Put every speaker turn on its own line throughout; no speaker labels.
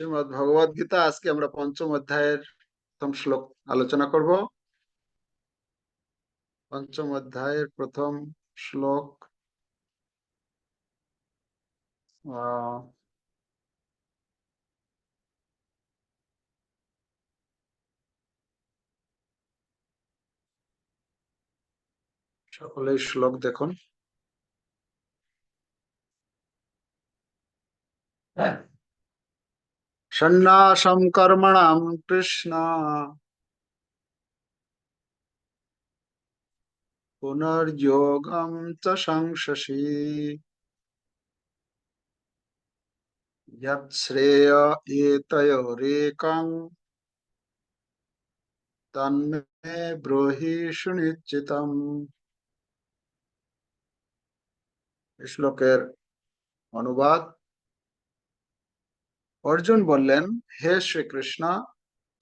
শ্রীমদ ভগবদ গীতা, আজকে আমরা পঞ্চম অধ্যায়ের প্রথম শ্লোক আলোচনা করব। পঞ্চম অধ্যায়ের প্রথম শ্লোক সকলেই শ্লোক দেখুন। সন্ন্যাসম কর্মণাম কৃষ্ণ পুনর্যোগম চ সংসসি শ্রেয় এতয়োরেকং তন্মে ব্রহি সুনিশ্চিতম শ্লোকের অনুবাদ অর্জুন বললেন, হে শ্রীকৃষ্ণ,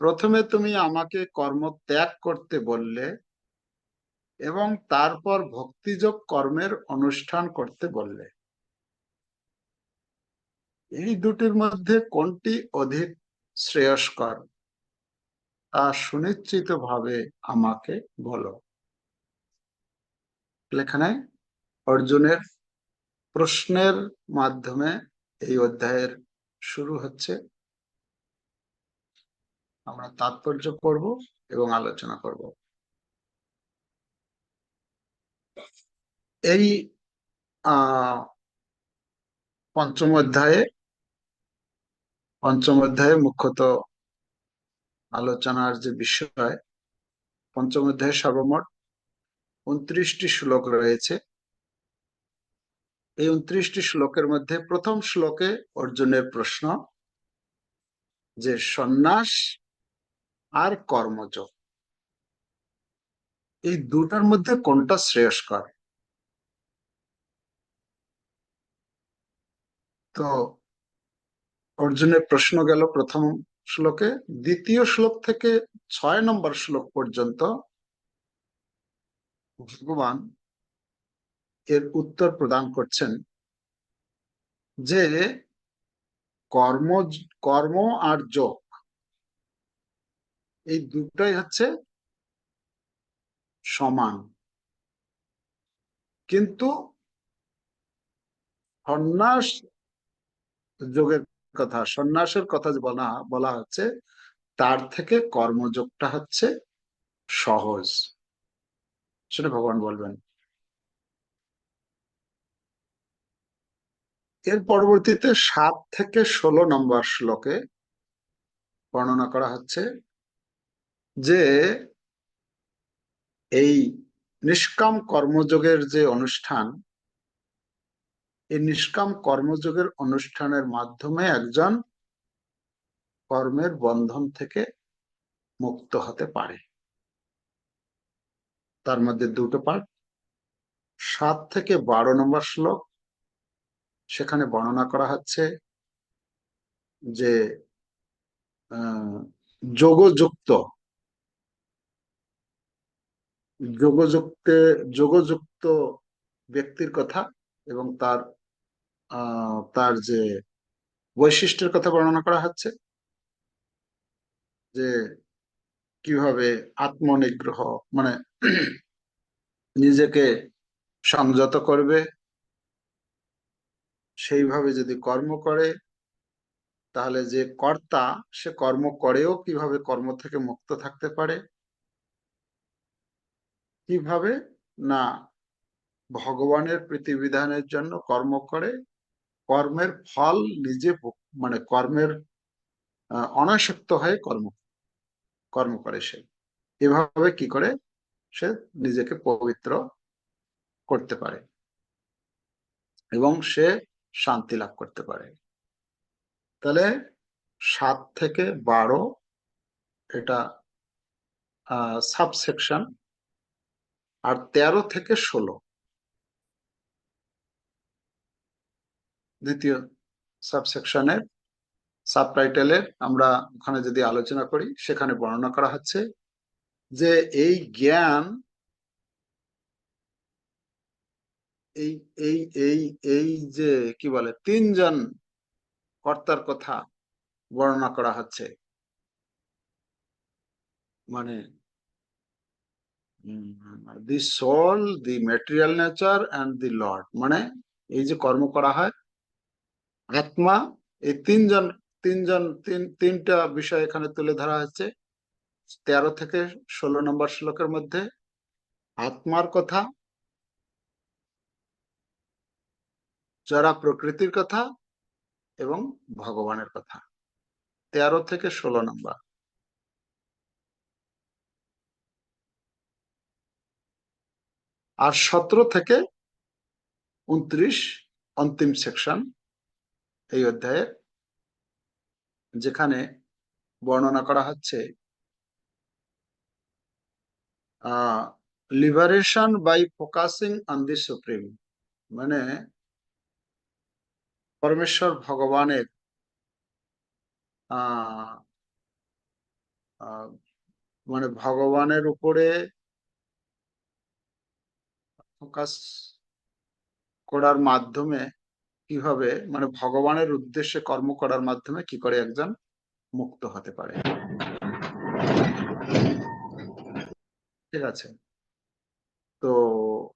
প্রথমে তুমি আমাকে কর্ম ত্যাগ করতে বললে এবং তারপর ভক্তিযোগ কর্মের অনুষ্ঠান করতে বললে। এই দুটির মধ্যে কোনটি অধিক শ্রেয়স্কর, তা সুনিশ্চিত ভাবে আমাকে বলো। এখানে অর্জুনের প্রশ্নের মাধ্যমে এই অধ্যায়ের শুরু হচ্ছে। আমরা তাৎপর্য পড়ব এবং আলোচনা করব। এই পঞ্চম অধ্যায়ে পঞ্চম অধ্যায়ে মুখ্যত আলোচনার যে বিষয়, পঞ্চম অধ্যায়ে সর্বমোট উনত্রিশটি শ্লোক রয়েছে। এই উনত্রিশটি শ্লোকের মধ্যে প্রথম শ্লোকে অর্জুনের প্রশ্ন যে সন্ন্যাস আর কর্মযোগ এই দুটার মধ্যে কোনটা শ্রেয়স্কর? তো অর্জুনের প্রশ্ন গেল প্রথম শ্লোকে, দ্বিতীয় শ্লোক থেকে ছয় নম্বর শ্লোক পর্যন্ত ভগবান এর উত্তর প্রদান করছেন যে কর্ম কর্ম আর যোগ, এই দুটাই হচ্ছে সমান। কিন্তু সন্ন্যাস যোগের কথা, সন্ন্যাসের কথা বলা বলা হচ্ছে, তার থেকে কর্মযোগটা হচ্ছে সহজ। সেটা ভগবান বলবেন। এর পরবর্তীতে সাত থেকে ষোলো নম্বর শ্লোকে বর্ণনা করা হচ্ছে যে এই নিষ্কাম কর্মযোগের যে অনুষ্ঠান, এই নিষ্কাম কর্মযোগের অনুষ্ঠানের মাধ্যমে একজন কর্মের বন্ধন থেকে মুক্ত হতে পারে। তার মধ্যে দুটো পার্ট সাত থেকে বারো নম্বর শ্লোক সেখানে বর্ণনা করা হচ্ছে যে যোগযুক্ত, যোগযুক্তে, যোগযুক্ত ব্যক্তির কথা এবং তার তার যে বৈশিষ্ট্যের কথা বর্ণনা করা হচ্ছে যে কীভাবে আত্মনিগ্রহ মানে নিজেকে সংযত করবে সেইভাবে যদি কর্ম করে, তাহলে যে কর্তা, সে কর্ম করেও কীভাবে কর্ম থেকে মুক্ত থাকতে পারে? কীভাবে? না, ভগবানের প্রীতিবিধানের জন্য কর্ম করে, কর্মের ফল নিজে মানে কর্মের অনাসক্ত হয়ে কর্ম কর্ম করে সে। এভাবে কি করে? সে নিজেকে পবিত্র করতে পারে। এবং সে শান্তি লাভ করতে পারে। তাহলে সাত থেকে বারো এটা সাবসেকশন আর তেরো থেকে ষোলো। দ্বিতীয় সাবসেকশনের সাবটাইটেলের আমরা ওখানে যদি আলোচনা করি, সেখানে বর্ণনা করা হচ্ছে যে এই জ্ঞান এই এই এই এই যে, কি বলে, তিনজন কর্তার কথা বর্ণনা করা হচ্ছে। মানে the soul the material nature and the lord মানে এই যে কর্ম করা হয়, আত্মা, এই তিনজন তিনজন, তিন, তিনটা বিষয় এখানে তুলে ধরা হচ্ছে। তেরো থেকে ষোলো নম্বর শ্লোকের মধ্যে আত্মার কথা যারা প্রকৃতির কথা এবং ভগবানের কথা। তেরো থেকে ষোলো নম্বর। আর সতেরো থেকে উনত্রিশ অন্তিম সেকশন এই অধ্যায়ে, যেখানে বর্ণনা করা হচ্ছে liberation by focusing on the supreme মানে পরমেশ্বর ভগবানের মানে ভগবানের উপরে ফোকাস করার মাধ্যমে কীভাবে মানে ভগবানের উদ্দেশ্যে কর্ম করার মাধ্যমে কি করে একজন মুক্ত হতে পারে? ঠিক আছে। তো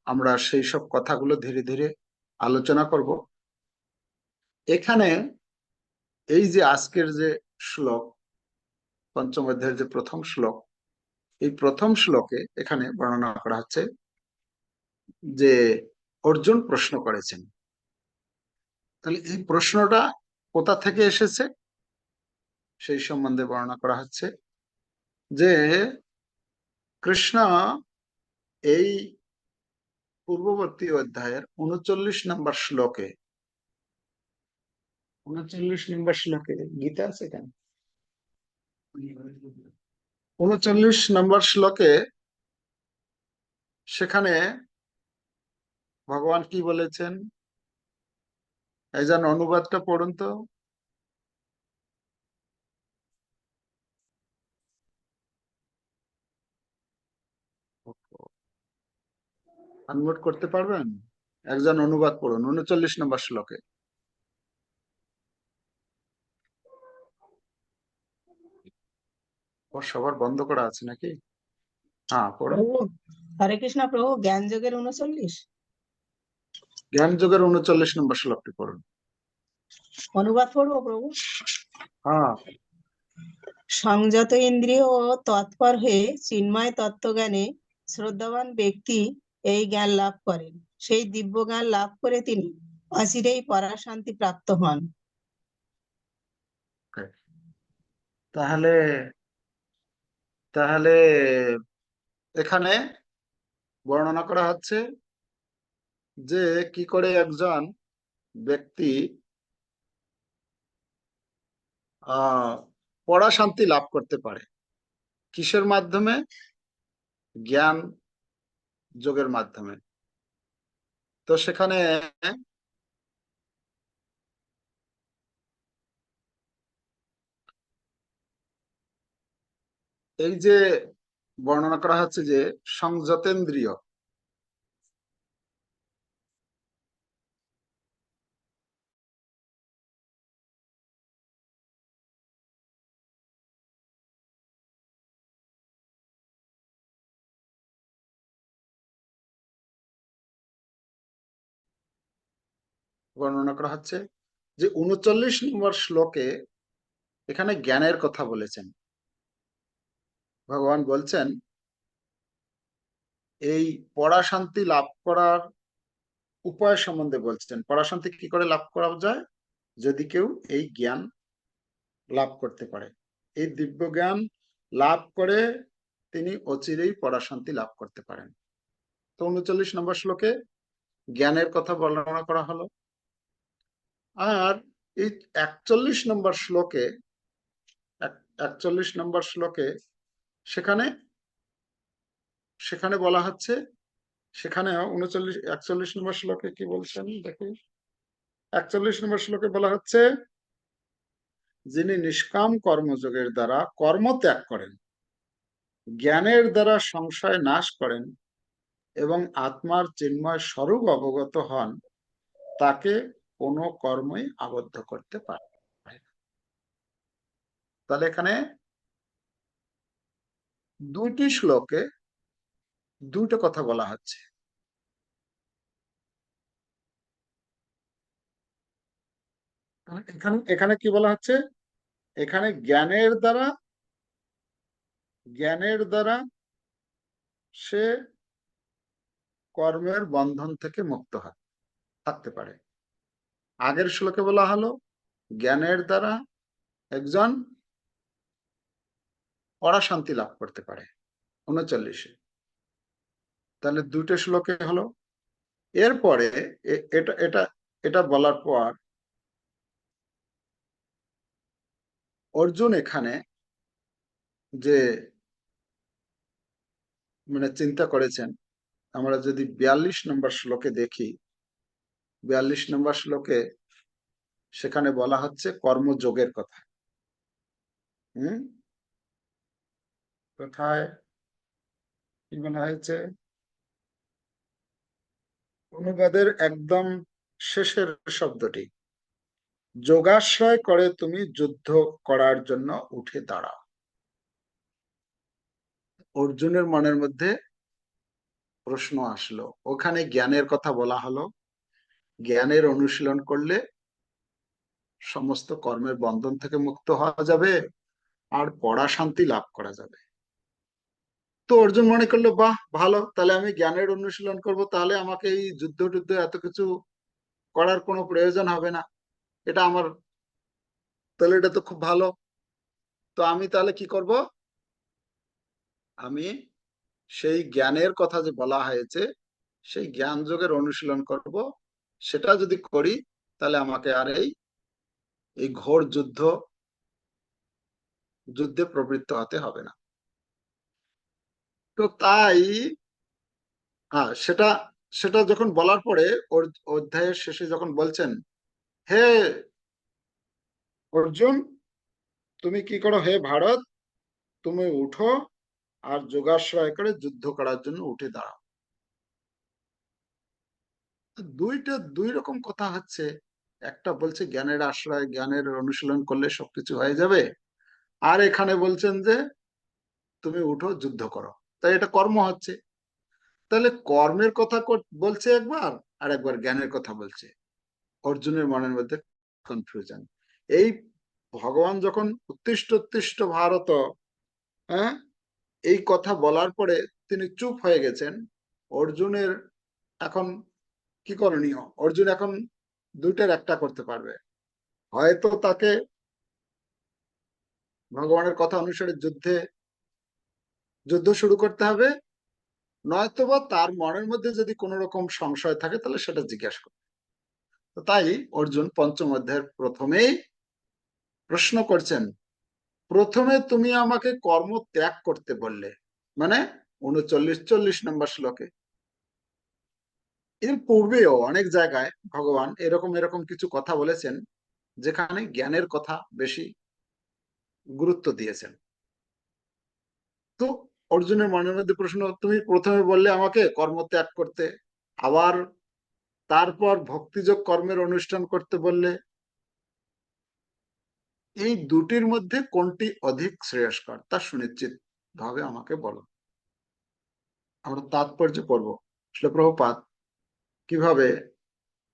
আমরা সেই সব কথাগুলো ধীরে ধীরে আলোচনা করব। এখানে এই যে আজকের যে শ্লোক, পঞ্চম অধ্যায়ের যে প্রথম শ্লোক, এই প্রথম শ্লোকে এখানে বর্ণনা করা হচ্ছে যে অর্জুন প্রশ্ন করেছেন। তাহলে এই প্রশ্নটা কোথা থেকে এসেছে? সেই সম্বন্ধে বর্ণনা করা হচ্ছে যে কৃষ্ণ এই পূর্ববর্তী অধ্যায়ের উনচল্লিশ নম্বর শ্লোকে উনচল্লিশ নম্বর শ্লোকে গীতা আছে কেন উনচল্লিশ নম্বর শ্লোকে সেখানে ভগবান কি বলেছেন? এই যেন অনুবাদটা পড়ুন তো। আনমোট করতে পারবেন? একজন অনুবাদ পড়ুন, উনচল্লিশ নম্বর শ্লোকে। সবার বন্ধ করা আছে নাকি? হ্যাঁ পড়ুন
হরে কৃষ্ণ প্রভু জ্ঞান যোগের উনচল্লিশ?
জ্ঞান যোগের উনচল্লিশ নম্বর শ্লোকটি পড়ুন।
অনুবাদ পড়ব প্রভু?
হ্যাঁ।
সংযত ইন্দ্রিয় ও তৎপর হয়ে চিন্ময় তত্ত্বজ্ঞানে শ্রদ্ধাবান ব্যক্তি এই জ্ঞান লাভ করেন। সেই দিব্য জ্ঞান লাভ করে তিনি অচিরেই পরাশান্তি প্রাপ্ত হন।
তাহলে তাহলে এখানে বর্ণনা করা হচ্ছে যে কি করে একজন ব্যক্তি পড়া শান্তি লাভ করতে পারে? কিসের মাধ্যমে? জ্ঞান যোগের মাধ্যমে। তো সেখানে এই যে বর্ণনা করা হচ্ছে যে সংযতেন্দ্রীয়। বর্ণনা করা হচ্ছে যে উনচল্লিশ নম্বর শ্লোকে এখানে জ্ঞানের কথা বলেছেন। ভগবান বলছেন, এই পড়া শান্তি লাভ করার উপায় সম্বন্ধে বলছেন। পড়া শান্তি কি করে লাভ করা যায়? যদি কেউ এই জ্ঞান লাভ করতে পারে। এই দিব্য জ্ঞান লাভ করে তিনি অচিরেই পড়া শান্তি লাভ করতে পারেন। তো উনচল্লিশ নম্বর শ্লোকে জ্ঞানের কথা বর্ণনা করা হলো। আর এই একচল্লিশ নম্বর শ্লোকে একচল্লিশ নম্বর শ্লোকে সেখানে সেখানে বলা হচ্ছে, সেখানে উনচল্লিশ, একচল্লিশ নম্বর শ্লোকে কি বলছেন? দেখি। একচল্লিশ নম্বর শ্লোকে বলা হচ্ছে, যিনি নিষ্কাম কর্মযোগের দ্বারা কর্ম ত্যাগ করেন, জ্ঞানের দ্বারা সংশয় নাশ করেন এবং আত্মার চিন্ময় স্বরূপ অবগত হন, তাকে কোনো কর্মই আবদ্ধ করতে পারে তাহলে এখানে দুইটি শ্লোকে দুটো কথা বলা হচ্ছে। এখানে এখানে কি বলা হচ্ছে? এখানে জ্ঞানের দ্বারা জ্ঞানের দ্বারা সে কর্মের বন্ধন থেকে মুক্ত হয়, থাকতে পারে। আগের শ্লোকে বলা হলো, জ্ঞানের দ্বারা একজন পরাশান্তি লাভ করতে পারে। উনচল্লিশে তাহলে দুটো শ্লোকে হলো, এরপরে এটা এটা এটা বলার পর অর্জুন এখানে যে মানে চিন্তা করেছেন, আমরা যদি বিয়াল্লিশ নম্বর শ্লোকে দেখি, বিয়াল্লিশ নম্বর শ্লোকে সেখানে বলা হচ্ছে কর্মযোগের কথা। হুম? কোথায় কি হয়েছে অনুবাদের একদম শেষের শব্দটি। যোগাশ্রয় করে তুমি যুদ্ধ করার জন্য উঠে দাঁড়াও। অর্জুনের মনের মধ্যে প্রশ্ন আসলো। ওখানে জ্ঞানের কথা বলা হলো। জ্ঞানের অনুশীলন করলে সমস্ত কর্মের বন্ধন থেকে মুক্ত হওয়া যাবে আর পড়া শান্তি লাভ করা যাবে। তো অর্জুন মনে করল, বাহ, ভালো, তাহলে আমি জ্ঞানের অনুশীলন করব, তাহলে আমাকে এই যুদ্ধ টুদ্ধ এত কিছু করার কোনো প্রয়োজন হবে না। এটা আমার, তাহলে এটা তো খুব ভালো। তো আমি তাহলে কি করব? আমি সেই জ্ঞানের কথা যে বলা হয়েছে, সেই জ্ঞান যোগের অনুশীলন করব। সেটা যদি করি, তাহলে আমাকে আর এই এই ঘোর যুদ্ধ, যুদ্ধে প্রবৃত্ত হতে হবে না। তো তাই হ্যাঁ সেটা সেটা যখন বলার পরে ওর, অধ্যায়ের শেষে যখন বলছেন, হে অর্জুন, তুমি কি করো? হে ভারত, তুমি উঠো আর যোগাশ্রয় করে যুদ্ধ করার জন্য উঠে দাঁড়াও। দুইটা, দুই রকম কথা হচ্ছে। একটা বলছে জ্ঞানের আশ্রয়, জ্ঞানের অনুশীলন করলে সবকিছু হয়ে যাবে। আর এখানে বলছেন যে, তুমি উঠো, যুদ্ধ করো। তাই এটা কর্ম হচ্ছে। তাহলে কর্মের কথা বলছে একবার, আর একবার জ্ঞানের কথা বলছে। অর্জুনের মনের মধ্যে কনফিউশন এই ভগবান যখন উত্তিষ্ট উত্তিষ্ট ভারত হ্যাঁ? এই কথা বলার পরে তিনি চুপ হয়ে গেছেন। অর্জুনের এখন কি করণীয়? অর্জুন এখন দুইটার একটা করতে পারবে। হয়তো তাকে ভগবানের কথা অনুসারে যুদ্ধে যুদ্ধ শুরু করতে হবে। নয়তোবা তার মনের মধ্যে যদি কোনো রকম সংশয় থাকে, তাহলে সেটা জিজ্ঞাসা করবে তো তাই অর্জুন পঞ্চম অধ্যায়ের প্রথমেই প্রশ্ন করছেন, প্রথমে তুমি আমাকে কর্ম ত্যাগ করতে বললে। মানে উনচল্লিশ চল্লিশ নম্বর শ্লোকে। এর পূর্বেও অনেক জায়গায় ভগবান এরকম এরকম কিছু কথা বলেছেন, যেখানে জ্ঞানের কথা বেশি গুরুত্ব দিয়েছেন। তো অর্জুনের মনের মধ্যে প্রশ্ন, তুমি প্রথমে বললে আমাকে কর্ম ত্যাগ করতে, আবার তারপর ভক্তিযোগ কর্মের অনুষ্ঠান করতে বললে? এই দুটির মধ্যে কোনটি অধিক শ্রেয়স্কর, তা সুনিশ্চিত ভাবে আমাকে বলো। আমরা তাৎপর্য পড়ব। শিলপ্রভুপাত কীভাবে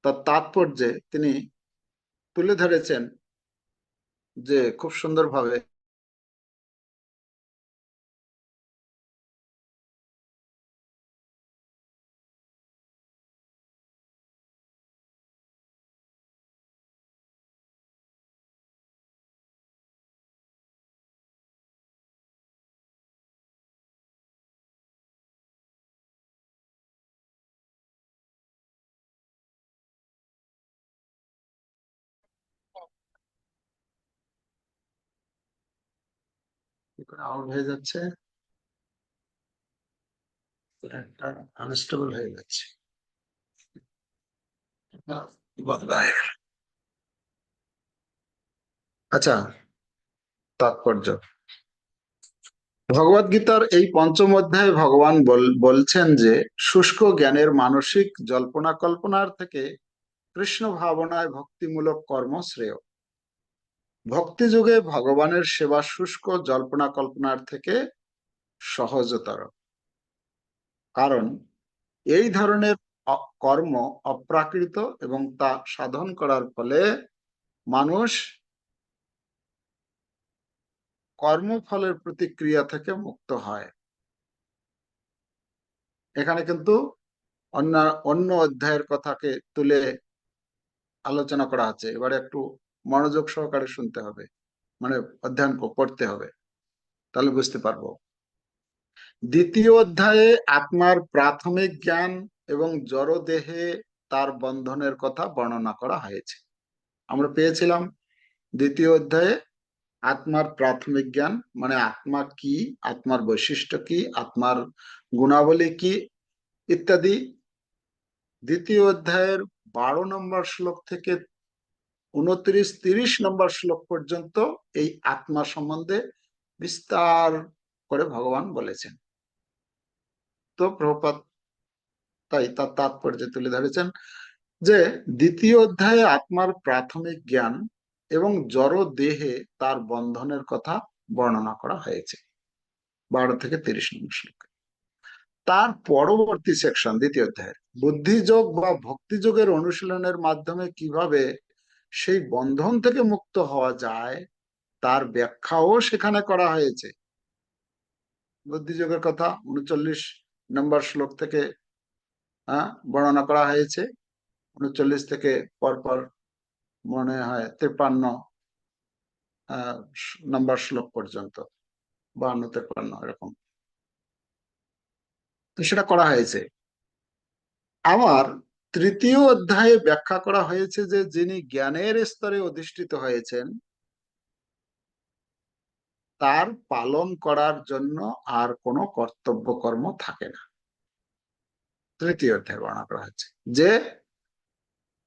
তার তাৎপর্যে তিনি তুলে ধরেছেন যে খুব সুন্দরভাবে আউট হয়ে যাচ্ছে। আনস্টেবল হয়ে যাচ্ছে। আচ্ছা তাৎপর্য। ভগবত গীতার এই পঞ্চম অধ্যায়ে ভগবান বল- বলছেন যে, শুষ্ক জ্ঞানের মানসিক জল্পনা কল্পনার থেকে কৃষ্ণ ভাবনায় ভক্তিমূলক কর্ম শ্রেয়। ভক্তি যুগে ভগবানের সেবা শুষ্ক জল্পনা কল্পনার থেকে সহজতর। কারণ এই ধরনের কর্ম অপ্রাকৃত এবং তা সাধন করার ফলে মানুষ কর্মফলের প্রতিক্রিয়া থেকে মুক্ত হয়। এখানে কিন্তু অন্য অন্য অধ্যায়ের কথাকে তুলে আলোচনা করা আছে এবারে একটু মনোযোগ সহকারে শুনতে হবে মানে অধ্যয়ন করতে হবে, তাহলে বুঝতে পারব। দ্বিতীয় অধ্যায়ে আত্মার প্রাথমিক জ্ঞান এবং জড়দেহে তার বন্ধনের কথা বর্ণনা করা হয়েছে। আমরা পেয়েছিলাম দ্বিতীয় অধ্যায়ে আত্মার প্রাথমিক জ্ঞান মানে আত্মা কি, আত্মার বৈশিষ্ট্য কি, আত্মার গুণাবলী কি, ইত্যাদি। দ্বিতীয় অধ্যায়ের বারো নম্বর শ্লোক থেকে উনত্রিশ, তিরিশ নম্বর শ্লোক পর্যন্ত এই আত্মা সম্বন্ধে বিস্তার করে ভগবান বলেছেন। তো প্রভুপাত তাই তার তাৎপর্য তুলে ধরেছেন যে দ্বিতীয় অধ্যায়ে আত্মার প্রাথমিক জ্ঞান এবং জড় দেহে তার বন্ধনের কথা বর্ণনা করা হয়েছে। বারো থেকে তিরিশ নম্বর শ্লোকে। তার পরবর্তী সেকশন দ্বিতীয় অধ্যায়ের, বুদ্ধিযোগ বা ভক্তিযোগের অনুশীলনের মাধ্যমে কীভাবে সেই বন্ধন থেকে মুক্ত হওয়া যায়, তার ব্যাখ্যাও সেখানে করা হয়েছে। বুদ্ধিযোগের কথা উনচল্লিশ নম্বর শ্লোক থেকে বর্ণনা করা হয়েছে। উনচল্লিশ থেকে পরপর মনে হয় তেপান্ন নম্বর শ্লোক পর্যন্ত বান্ন তেপান্ন এরকম। তো সেটা করা হয়েছে। আবার তৃতীয় অধ্যায়ে ব্যাখ্যা করা হয়েছে যে যিনি জ্ঞানের স্তরে অধিষ্ঠিত হয়েছেন, তার পালন করার জন্য আর কোনো কর্তব্য কর্ম থাকে না। তৃতীয় অধ্যায় বর্ণনা করা হয়েছে যে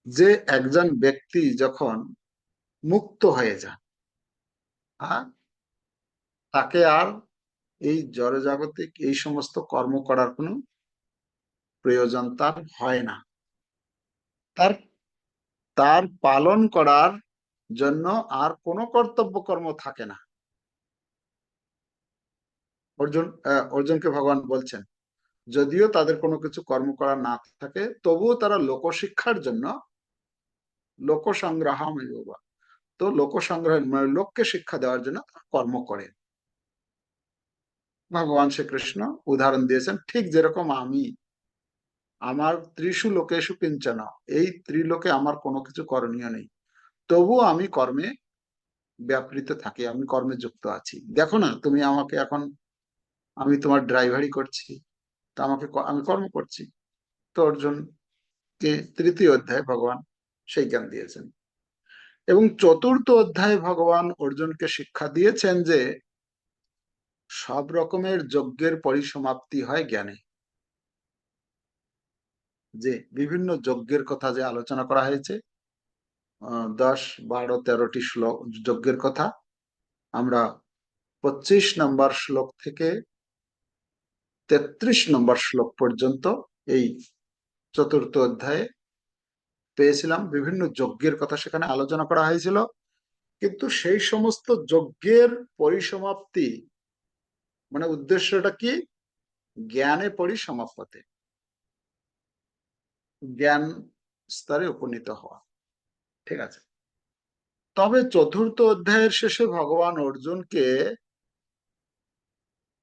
যে একজন ব্যক্তি যখন মুক্ত হয়ে যান তাকে আর এই জড়জাগতিক এই সমস্ত কর্ম করার কোনো প্রয়োজন তার হয় না। তার তার পালন করার জন্য আর কোনো কর্তব্য কর্ম থাকে না। অর্জুন অর্জুনকে ভগবান বলছেন, যদিও তাদের কোনো কিছু কর্ম করা না থাকে, তবুও তারা লোকশিক্ষার জন্য লোক সংগ্রাহাম তো লোক সংগ্রহ মানে লোককে শিক্ষা দেওয়ার জন্য কর্ম করে। ভগবান শ্রীকৃষ্ণ উদাহরণ দিয়েছেন, ঠিক যেরকম আমি আমার ত্রিশু লোকেশু কিঞ্চন। এই ত্রিলোকে আমার কোনো কিছু করণীয় নেই। তবুও আমি কর্মে ব্যাপৃত থাকি, আমি কর্মে যুক্ত আছি। দেখো না, তুমি আমাকে এখন, আমি তোমার ড্রাইভারি করছি, তা আমাকে আমি কর্ম করছি। তো অর্জুন কে, তৃতীয় অধ্যায় ভগবান সেই জ্ঞান দিয়েছেন। এবং চতুর্থ অধ্যায় ভগবান অর্জুনকে শিক্ষা দিয়েছেন যে, সব রকমের যজ্ঞের পরিসমাপ্তি হয় জ্ঞানে। যে বিভিন্ন যজ্ঞের কথা যে আলোচনা করা হয়েছে দশ, বারো, তেরোটি শ্লোক যজ্ঞের কথা, আমরা পঁচিশ নম্বর শ্লোক থেকে তেত্রিশ নম্বর শ্লোক পর্যন্ত এই চতুর্থ অধ্যায়ে পেয়েছিলাম। বিভিন্ন যজ্ঞের কথা সেখানে আলোচনা করা হয়েছিল। কিন্তু সেই সমস্ত যজ্ঞের পরিসমাপ্তি মানে উদ্দেশ্যটা কি? জ্ঞানে পরিসমাপ্যতে জ্ঞান স্তরে উপনীত হওয়া। ঠিক আছে? তবে চতুর্থ অধ্যায়ের শেষে ভগবান অর্জুনকে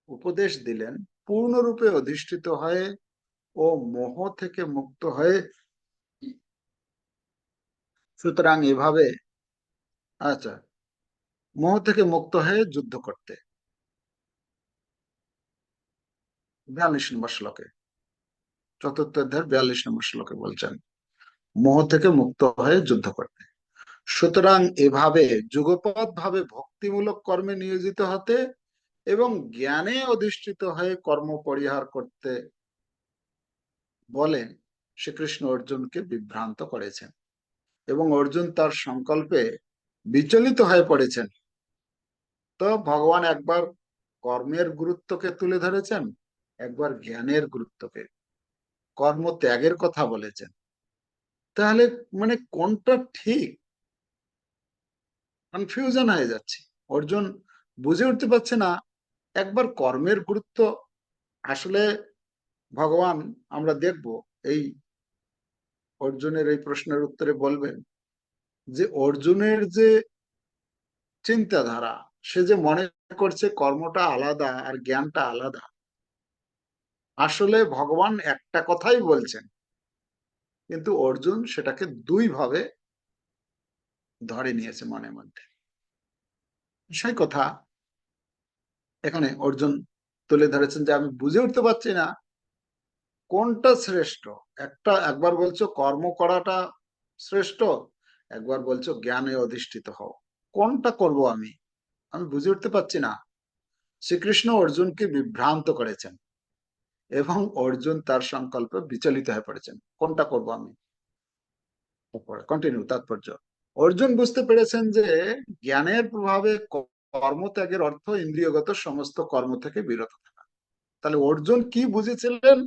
উপদেশ দিলেন, পূর্ণরূপে অধিষ্ঠিত হয়ে ও মোহ থেকে মুক্ত হয়ে। সুতরাং এভাবে আচ্ছা মোহ থেকে মুক্ত হয়ে যুদ্ধ করতে। বিয়াল্লিশ নম্বর শ্লোকে। চতুর্থ অধ্যায়ের বিয়াল্লিশ নম্বর শ্লোকে বলছেন, মোহ থেকে মুক্ত হয়ে যুদ্ধ করতে। সুতরাং এভাবে যুগপৎ ভাবে ভক্তিমূলক কর্মে নিয়োজিত হতে এবং জ্ঞানে অধিষ্ঠিত হয়ে কর্ম পরিহার করতে বলে শ্রীকৃষ্ণ অর্জুনকে বিভ্রান্ত করেছেন এবং অর্জুন তার সংকল্পে বিচলিত হয়ে পড়েছেন। তো ভগবান একবার কর্মের গুরুত্বকে তুলে ধরেছেন, একবার জ্ঞানের গুরুত্বকে। কর্ম ত্যাগের কথা বলেছেন। তাহলে মানে কোনটা ঠিক? কনফিউশন হয়ে যাচ্ছে। অর্জুন বুঝে উঠতে পারছে না, একবার কর্মের গুরুত্ব আসলে ভগবান আমরা দেখব। এই অর্জুনের এই প্রশ্নের উত্তরে বলবেন যে অর্জুনের যে চিন্তাধারা, সে যে মনে করছে কর্মটা আলাদা আর জ্ঞানটা আলাদা আসলে ভগবান একটা কথাই বলছেন। কিন্তু অর্জুন সেটাকে দুই ভাবে ধরে নিয়েছে মনের মধ্যে। সেই কথা এখানে অর্জুন তুলে ধরেছেন যে, আমি বুঝে উঠতে পারছি না কোনটা শ্রেষ্ঠ। একটা একবার বলছো কর্ম করাটা শ্রেষ্ঠ, একবার বলছো জ্ঞানে অধিষ্ঠিত হও। কোনটা করব আমি? আমি বুঝে উঠতে পারছি না। শ্রীকৃষ্ণ অর্জুনকে বিভ্রান্ত করেছেন। এবং অর্জুন তার সংকল্পে বিচলিত হয়ে পড়েছেন। কোনটা করব আমি? কন্টিনিউ তাৎপর্য। অর্জুন বুঝতে পেরেছেন যে জ্ঞানের প্রভাবে কর্মত্যাগের অর্থ ইন্দ্রিয়গত সমস্ত কর্ম থেকে বিরত থাকা। তাহলে অর্জুন কি বুঝেছিলেন?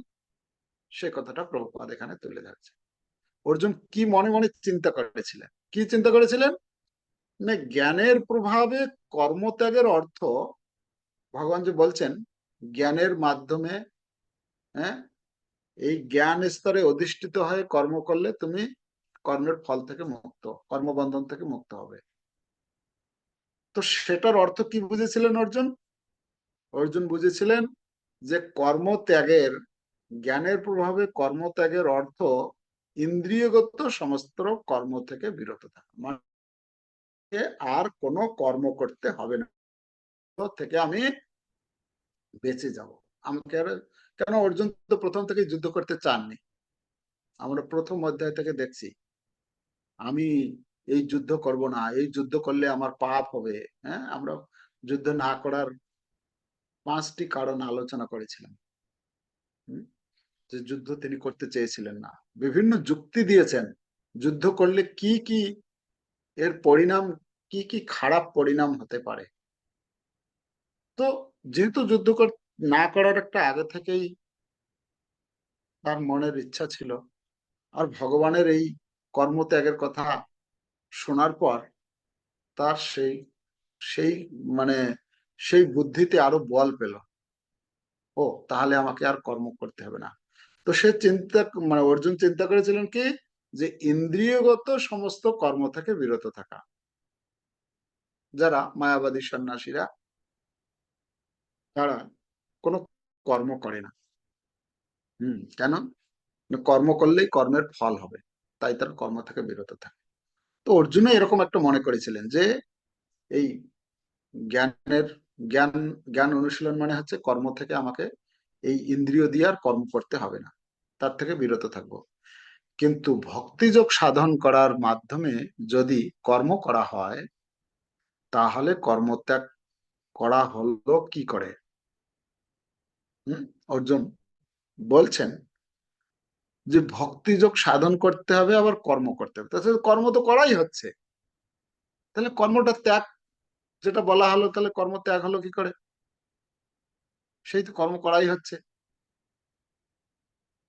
সে কথাটা প্রভুপাদ এখানে তুলে ধরছে অর্জুন কি মনে মনে চিন্তা করেছিলেন? কি চিন্তা করেছিলেন? না জ্ঞানের প্রভাবে কর্মত্যাগের অর্থ, ভগবান যে বলছেন, জ্ঞানের মাধ্যমে হ্যাঁ? এই জ্ঞান স্তরে অধিষ্ঠিত হয়ে কর্ম করলে তুমি কর্মের ফল থেকে মুক্ত, কর্মবন্ধন থেকে মুক্ত হবে। তো সেটার অর্থ কি বুঝেছিলেন অর্জুন? অর্জুন বুঝেছিলেন যে কর্মত্যাগের, জ্ঞানের প্রভাবে কর্মত্যাগের অর্থ ইন্দ্রিয়গত সমস্ত কর্ম থেকে বিরত থাকা। মানে আর কোনো কর্ম করতে হবে না। থেকে আমি বেঁচে যাব। আমাকে আর কেন অর্জুন তো প্রথম থেকে যুদ্ধ করতে চাননি? আমরা প্রথম অধ্যায় থেকে দেখছি, আমি এই যুদ্ধ করব না, এই যুদ্ধ করলে আমার পাপ হবে। হ্যাঁ আমরা যুদ্ধ না করার পাঁচটি কারণ আলোচনা করেছিলাম। যে যুদ্ধ তিনি করতে চেয়েছিলেন না। বিভিন্ন যুক্তি দিয়েছেন। যুদ্ধ করলে কি কি এর পরিণাম, কি কি খারাপ পরিণাম হতে পারে? তো যেহেতু যুদ্ধ কর- না করার একটা আগে থেকেই তার মনের ইচ্ছা ছিল। আর ভগবানের এই কর্মত্যাগের কথা শোনার পর তার সেই সেই মানে সেই বুদ্ধিতে আরও বল পেল। ও, তাহলে আমাকে আর কর্ম করতে হবে না। তো সে চিন্তা মানে অর্জুন চিন্তা করেছিলেন কি? যে ইন্দ্রিয়গত সমস্ত কর্ম থেকে বিরত থাকা। যারা মায়াবাদী সন্ন্যাসীরা, তারা কোনো কর্ম করে না। হুম, কেন? কর্ম করলেই কর্মের ফল হবে, তাই তার কর্ম থেকে বিরত থাকে। তো অর্জুন এরকম একটা মনে করেছিলেন যে, এই জ্ঞানের, জ্ঞান জ্ঞান অনুশীলন মানে হচ্ছে কর্ম থেকে আমাকে এই ইন্দ্রিয় দিয়ে আর কর্ম করতে হবে না, তার থেকে বিরত থাকব। কিন্তু ভক্তিযোগ সাধন করার মাধ্যমে যদি কর্ম করা হয়, তাহলে কর্মত্যাগ করা হলো কি করে? অর্জুন বলছেন যে ভক্তিযোগ সাধন করতে হবে, আবার কর্ম করতে হবে। তাহলে কর্ম তো করাই হচ্ছে। তাহলে কর্মটা ত্যাগ, যেটা বলা হলো, তাহলে কর্ম ত্যাগ হলো কি করে? সেই তো কর্ম করাই হচ্ছে।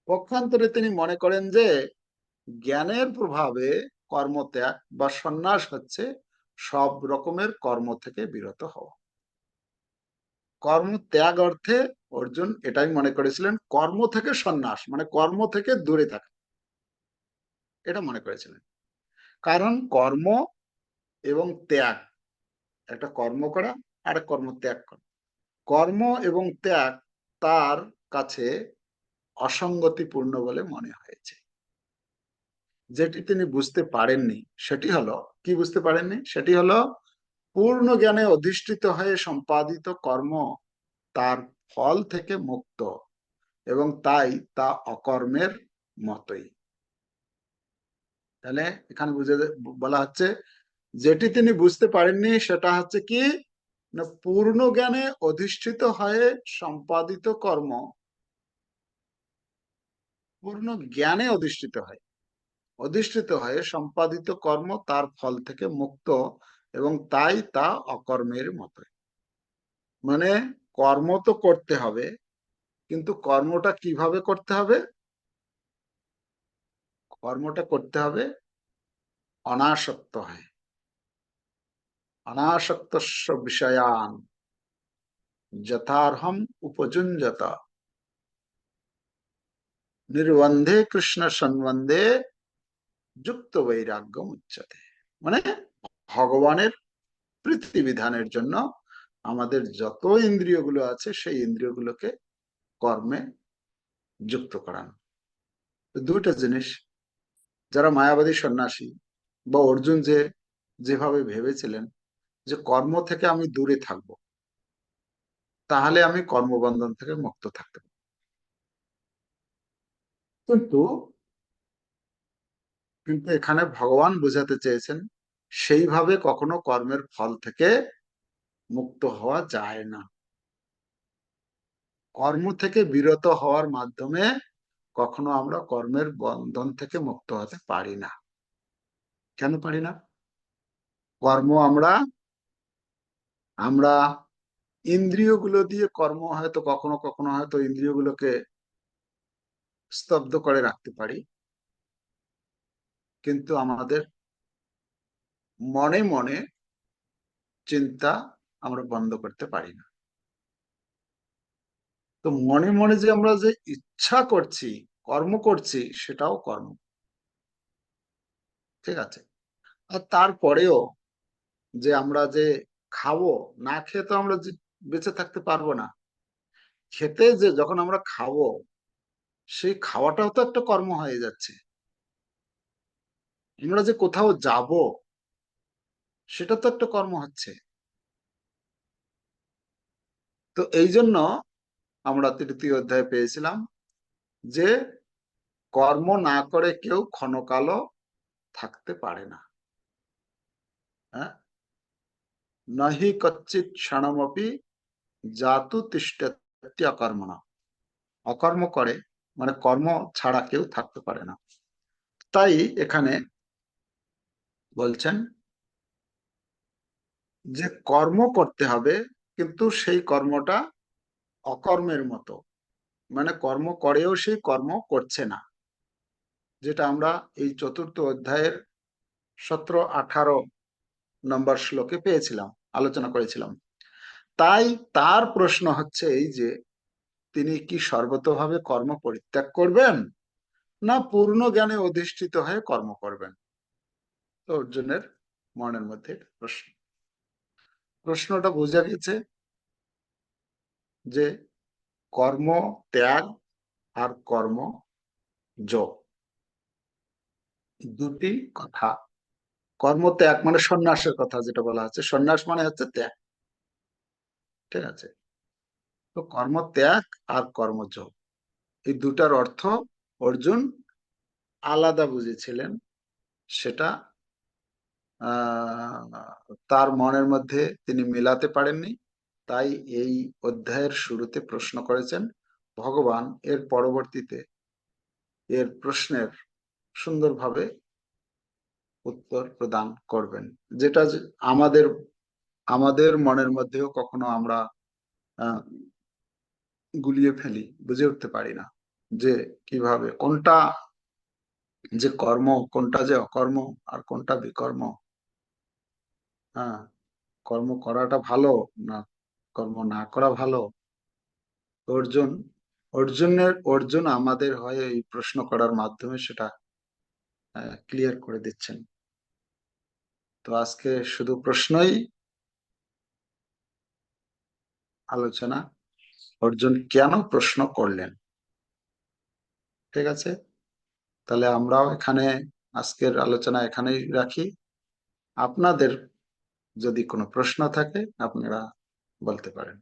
পক্ষান্তরে তিনি মনে করেন যে জ্ঞানের প্রভাবে কর্মত্যাগ বা সন্ন্যাস হচ্ছে সব রকমের কর্ম থেকে বিরত হওয়া। কর্ম ত্যাগ অর্থে অর্জুন এটাই মনে করেছিলেন, কর্ম থেকে সন্ন্যাস মানে কর্ম থেকে দূরে থাকা। এটা মনে করেছিলেন। কারণ কর্ম এবং ত্যাগ, একটা কর্ম করা আর কর্ম ত্যাগ করা। কর্ম এবং ত্যাগ তার কাছে অসঙ্গতিপূর্ণ বলে মনে হয়েছে। যেটি তিনি বুঝতে পারেননি, সেটি হলো, কি বুঝতে পারেননি? সেটি হলো পূর্ণ জ্ঞানে অধিষ্ঠিত হয়ে সম্পাদিত কর্ম তার ফল থেকে মুক্ত, এবং তাই তা অকর্মের মতোই। তাহলে এখানে বুঝে বলা হচ্ছে, যেটি তিনি বুঝতে পারেননি সেটা হচ্ছে কি, না পূর্ণ জ্ঞানে অধিষ্ঠিত হয়ে সম্পাদিত কর্ম পূর্ণ জ্ঞানে অধিষ্ঠিত হয়। অধিষ্ঠিত হয়ে সম্পাদিত কর্ম তার ফল থেকে মুক্ত এবং তাই তা অকর্মের মতো মানে কর্ম তো করতে হবে, কিন্তু কর্মটা কীভাবে করতে হবে? কর্মটা করতে হবে অনাসক্ত হয়। অনাসক্তস্য বিষয়ান যথার্হম উপযুঞ্জত। নির্বন্ধে কৃষ্ণ সন্বন্ধে যুক্ত বৈরাগ্য উচ্চতে। মানে ভগবানের বিধানের জন্য আমাদের যত ইন্দ্রিয়গুলো আছে, সেই ইন্দ্রিয়গুলোকে কর্মে যুক্ত করানো। দুইটা জিনিস, যারা মায়াবাদী সন্ন্যাসী বা অর্জুন যে, যেভাবে ভেবেছিলেন যে কর্ম থেকে আমি দূরে থাকব, তাহলে আমি কর্মবন্ধন থেকে মুক্ত থাকতে কিন্তু কিন্তু এখানে ভগবান বুঝাতে চেয়েছেন সেইভাবে কখনো কর্মের ফল থেকে মুক্ত হওয়া যায় না। কর্ম থেকে বিরত হওয়ার মাধ্যমে কখনো আমরা কর্মের বন্ধন থেকে মুক্ত হতে পারি না। কেন পারি না? কর্ম আমরা আমরা ইন্দ্রিয়গুলো দিয়ে কর্ম হয়তো কখনো কখনো হয়তো ইন্দ্রিয়গুলোকে স্তব্ধ করে রাখতে পারি। কিন্তু আমাদের মনে মনে চিন্তা আমরা বন্ধ করতে পারি না। তো মনে মনে যে আমরা যে ইচ্ছা করছি, কর্ম করছি, সেটাও কর্ম। ঠিক আছে? আর তারপরেও যে আমরা যে খাব, না খেয়ে তো আমরা বেঁচে থাকতে পারব না। খেতে যে যখন আমরা খাব, সেই খাওয়াটাও তো একটা কর্ম হয়ে যাচ্ছে। আমরা যে কোথাও যাব সেটা তো একটা কর্ম হচ্ছে। তো এই জন্য আমরা তৃতীয় অধ্যায় পেয়েছিলাম যে কর্ম না করে কেউ ক্ষণকালও থাকতে পারে না। হ্যাঁ? নহি কচ্ছিত ক্ষণমপি জাতু তিষ্ঠত্য অকর্ম না অকর্ম করে মানে কর্ম ছাড়া কেউ থাকতে পারে না। তাই এখানে বলছেন যে কর্ম করতে হবে, কিন্তু সেই কর্মটা অকর্মের মতো। মানে কর্ম করেও সেই কর্ম করছে না। যেটা আমরা এই চতুর্থ অধ্যায়ের সতেরো, আঠারো নম্বর শ্লোকে পেয়েছিলাম, আলোচনা করেছিলাম। তাই তার প্রশ্ন হচ্ছে এই যে, তিনি কি সর্বতভাবে কর্ম পরিত্যাগ করবেন, না পূর্ণ জ্ঞানে অধিষ্ঠিত হয়ে কর্ম করবেন? অর্জুনের মনের মধ্যে প্রশ্ন। প্রশ্নটা বোঝা গেছে যে কর্ম ত্যাগ আর কর্ম যোগ। দুটি কথা। কর্ম ত্যাগ মানে সন্ন্যাসের কথা যেটা বলা হচ্ছে। সন্ন্যাস মানে হচ্ছে ত্যাগ। ঠিক আছে? তো কর্ম ত্যাগ আর কর্মযোগ এই দুটার অর্থ অর্জুন আলাদা বুঝেছিলেন। সেটা তার মনের মধ্যে তিনি মেলাতে পারেননি। তাই এই অধ্যায়ের শুরুতে প্রশ্ন করেছেন, ভগবান এর পরবর্তীতে এর প্রশ্নের সুন্দরভাবে উত্তর প্রদান করবেন। যেটা আমাদের আমাদের মনের মধ্যেও কখনো আমরা গুলিয়ে ফেলি, বুঝে উঠতে পারি না যে কীভাবে, কোনটা যে কর্ম, কোনটা যে অকর্ম, আর কোনটা বিকর্ম হ্যাঁ কর্ম করাটা ভালো না কর্ম না করা ভালো? অর্জুন, অর্জুনের, অর্জুন আমাদের হয়ে এই প্রশ্ন করার মাধ্যমে সেটা ক্লিয়ার করে দিচ্ছেন। তো আজকে শুধু প্রশ্নই আলোচনা। অর্জুন কেন প্রশ্ন করলেন? ঠিক আছে? তাহলে আমরাও এখানে আজকের আলোচনা এখানেই রাখি। আপনাদের যদি কোনো প্রশ্ন থাকে আপনারা বলতে পারেন।